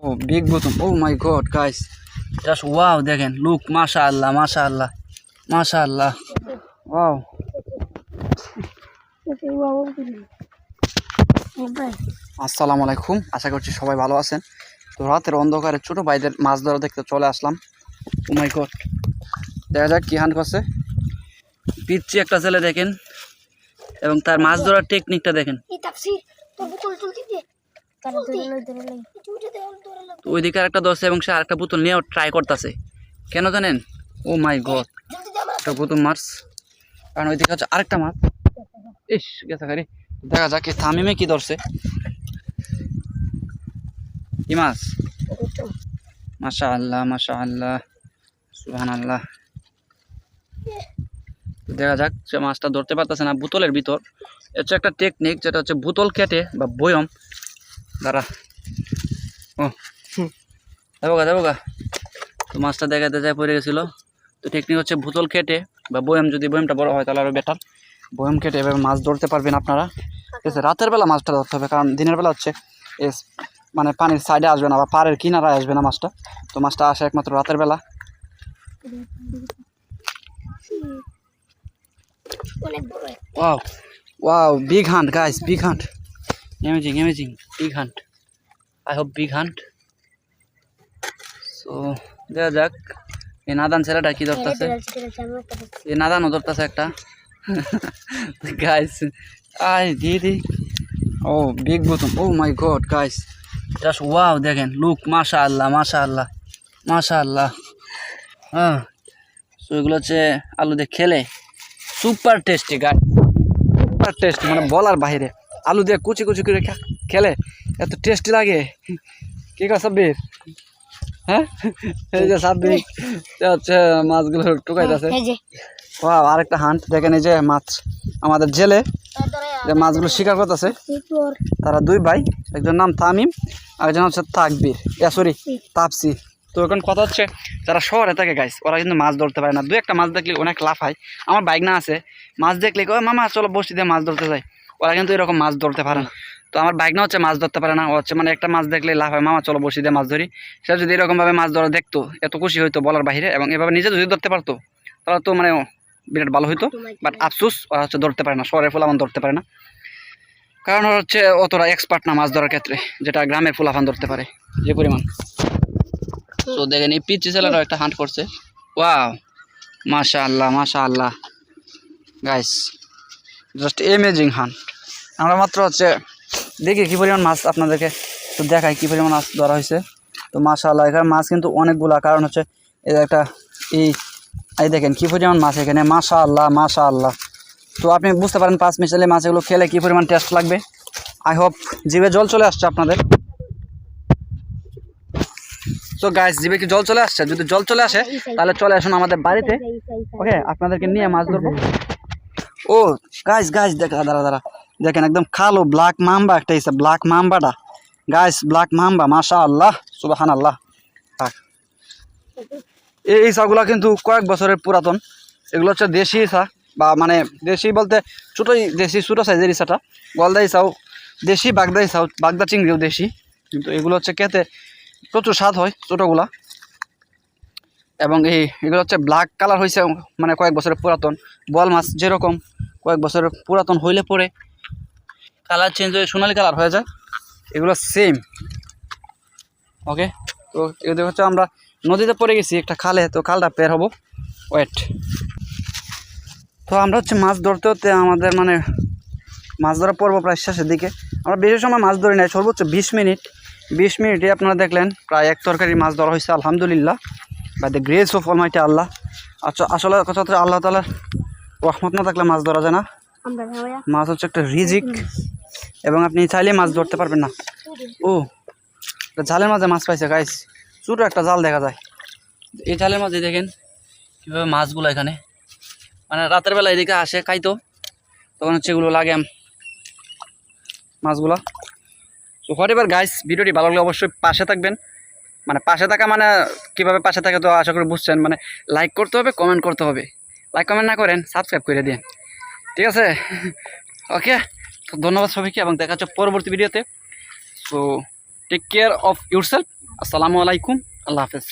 Oh, big bottom. Oh my god, guys. Just wow, দেখেন look মাশাআল্লাহ মাশাআল্লাহ মাশাআল্লাহ ওয়াও আসসালামু আলাইকুম আশা করছি সবাই ভালো আছেন। তো রাতের অন্ধকারে ছোট ভাইদের মাছ ধরা দেখতে চলে আসলাম। ও মাই গড দেখা যাক কি হান করছে। পিচ্ছি একটা ছেলে দেখেন এবং তার মাছ ধরার টেকনিকটা দেখেন। ওইদিকে আরেকটা ধরছে এবং সে আরেকটা বোতল নিয়ে ট্রাই করতেছে। কেন জানেন? ও মাই গড একটা বোতল মাছ কারণ ওইদিকে হচ্ছে আরেকটা মাছ। ইস গেছে গাড়ি দেখা যাক থামিমে কি ধরছে। কি মাছ? মাশা আল্লাহ মাশা আল্লাহ সুহান আল্লাহ দেখা যাক সে মাছটা ধরতে পারতেছে না বোতলের ভিতর। এটা হচ্ছে একটা টেকনিক যেটা হচ্ছে বোতল কেটে বা বয়ম। দাঁড়া। ও। দেবো গা দেবো গা। তো মাছটা দেখাতে যায় পড়ে গেছিল। তো টেকনিক হচ্ছে বোতল কেটে বা বয়ম যদি বয়মটা বড় হয় তাহলে আরও বেটার বয়ম কেটে এভাবে মাছ ধরতে পারবেন আপনারা। ঠিক আছে রাতের বেলা মাছটা ধরতে হবে কারণ দিনের বেলা হচ্ছে এস মানে পানির সাইডে আসবে না বা পাড়ের কিনারায় আসবে না মাছটা। তো মাছটা আসে একমাত্র রাতের বেলা। Wow wow big hunt guys big hunt amazing amazing big hunt I hope big hunt so দেখা যাক। এই নাদান ছেলেটা কি ধরতেছে? এই নাদানও ধরতেছে একটা। গাইস আই দিদি। ও big bottom oh my god guys just wow দেখেন। লুক মাশা আল্লাহ মাশা আল্লাহ মাশা আল্লাহ হ্যাঁ। সো এগুলো হচ্ছে আলু দিয়ে খেলে। Super tasty guy super tasty মানে বলার বাইরে আলু দিয়ে কুচি কুচি করে খেলে এত টেস্টি লাগে। কি কর সাব্বির? হ্যাঁ? এই যে সাব্বির হচ্ছে মাছগুলো টুকাইতেছে। যে। আরেকটা হান্ট দেখেন এই যে মাছ আমাদের জেলে যে মাছগুলো শিকার করতেছে। তারা দুই ভাই একজন নাম তামিম আরেকজন হচ্ছে তাকবির। সরি তাপসি। তো এখন কথা হচ্ছে যারা শহরে থাকে গাইস ওরা কিন্তু মাছ ধরতে পারে না। দু একটা মাছ দেখলে অনেক লাফ হয় আমার বাইক না আছে। মাছ দেখলে মামা চলো বসি দিয়ে মাছ ধরতে যাই। ওরা কিন্তু এরকম মাছ ধরতে পারে না। তো আমার বাইক না হচ্ছে মাছ ধরতে পারে না হচ্ছে মানে একটা মাছ দেখলে লাভ হয়, মামা চলো বসি দিয়ে মাছ ধরি। সে যদি এরকমভাবে মাছ ধরা দেখতো, এত খুশি হইতো বলার বাইরে এবং এভাবে নিজে যদি ধরতে পারতো, তাহলে তো মানে বিরাট ভালো হইতো। বাট আফসুস, ওরা হচ্ছে ধরতে পারে না, শহরের ফুলাফান ধরতে পারে না। কারণ ওরা হচ্ছে অতটা এক্সপার্ট না মাছ ধরার ক্ষেত্রে, যেটা গ্রামের ফুলাফান ধরতে পারে, যে পরিমাণ। তো দেখেন এই পিচ্ছি ছেলেরাও একটা হান্ট করছে। ওয়াও মাশা আল্লাহ মাশা আল্লাহ গাইস জাস্ট এমেজিং হান্ট আমরা মাত্র হচ্ছে, দেখি কী পরিমাণ মাছ আপনাদেরকে তো দেখাই কী পরিমাণ মাছ ধরা হয়েছে। তো মাশা আল্লাহ এখানে মাছ কিন্তু অনেকগুলা, কারণ হচ্ছে এই একটা এই এই দেখেন কী পরিমাণ মাছ এখানে মাশা আল্লাহ মাশা আল্লাহ তো আপনি বুঝতে পারেন পাঁচ মিশালে মাছগুলো খেলে কী পরিমাণ টেস্ট লাগবে। আই হোপ জিভে জল চলে আসছে আপনাদের। তো গাইস জিভে কি জল চলে আসছে? যদি জল চলে আসে, তাহলে চলে আসুন আমাদের বাড়িতে। ওকে আপনাদেরকে নিয়ে মাছ ধরবো। ও গাইস গাইস দেখা, দাঁড়া দাঁড়া। দেখেন একদম কালো ব্ল্যাক মাম্বা একটা এসে ব্ল্যাক মাম্বাটা গাইস ব্ল্যাক মাম্বা মাশা আল্লাহ সুবাহান আল্লাহ। এই ইসাগুলো কিন্তু কয়েক বছরের পুরাতন। এগুলো হচ্ছে দেশি ইসা বা মানে দেশি বলতে ছোটোই দেশি, ছোটো সাইজের ইসাটা গলদা ইসাও দেশি বাগদা ইসাও বাগদা চিংড়িও দেশি। কিন্তু এগুলো হচ্ছে খেতে প্রচুর স্বাদ হয় ছোটোগুলা। এবং এই, এগুলো হচ্ছে ব্ল্যাক কালার হয়েছে মানে কয়েক বছরের পুরাতন। বল মাছ যেরকম, কয়েক বছরের পুরাতন হইলে পরে কালার চেঞ্জ হয়ে সোনালি কালার হয়ে যায়। এগুলো সেম ওকে তো এগুলো হচ্ছে আমরা নদীতে পড়ে গেছি একটা খালে তো খালটা পের হব। ওয়েট তো আমরা হচ্ছে মাছ ধরতে হতে আমাদের মানে মাছ ধরা পর্ব প্রায় শেষের দিকে। আমরা বেশি সময় মাছ ধরি নাই সর্বোচ্চ বিশ মিনিট। বিশ মিনিটে আপনারা দেখলেন প্রায় এক তরকারি মাছ ধরা হয়েছে আলহামদুলিল্লাহ। By the grace of almighty আল্লাহ আচ্ছা আসলে কথা হচ্ছে আল্লাহ তালার রহমত না থাকলে মাছ ধরা যায় না। মাছ হচ্ছে একটা রিজিক। এবং আপনি চাইলে মাছ ধরতে পারবেন না। ও জালের মাঝে মাছ পাইছে গাইস ছোটো একটা জাল দেখা যায়। এই জালের মাঝে দেখেন কীভাবে মাছগুলো এখানে। মানে রাতের বেলা এদিকে আসে খাইতো তখন হচ্ছে এগুলো লাগে মাছগুলো। তো হোয়াট এবার গাইস ভিডিওটি ভালো লাগলে অবশ্যই পাশে থাকবেন। মানে পাশে থাকা মানে কীভাবে পাশে থাকে তো আশা করি বুঝছেন। মানে লাইক করতে হবে কমেন্ট করতে হবে। লাইক কমেন্ট না করেন সাবস্ক্রাইব করে দিন ঠিক আছে? ওকে ধন্যবাদ সবাইকে এবং দেখা হচ্ছে পরবর্তী ভিডিওতে। So take care of yourself আসসালামু আলাইকুম। আল্লাহ হাফেজ।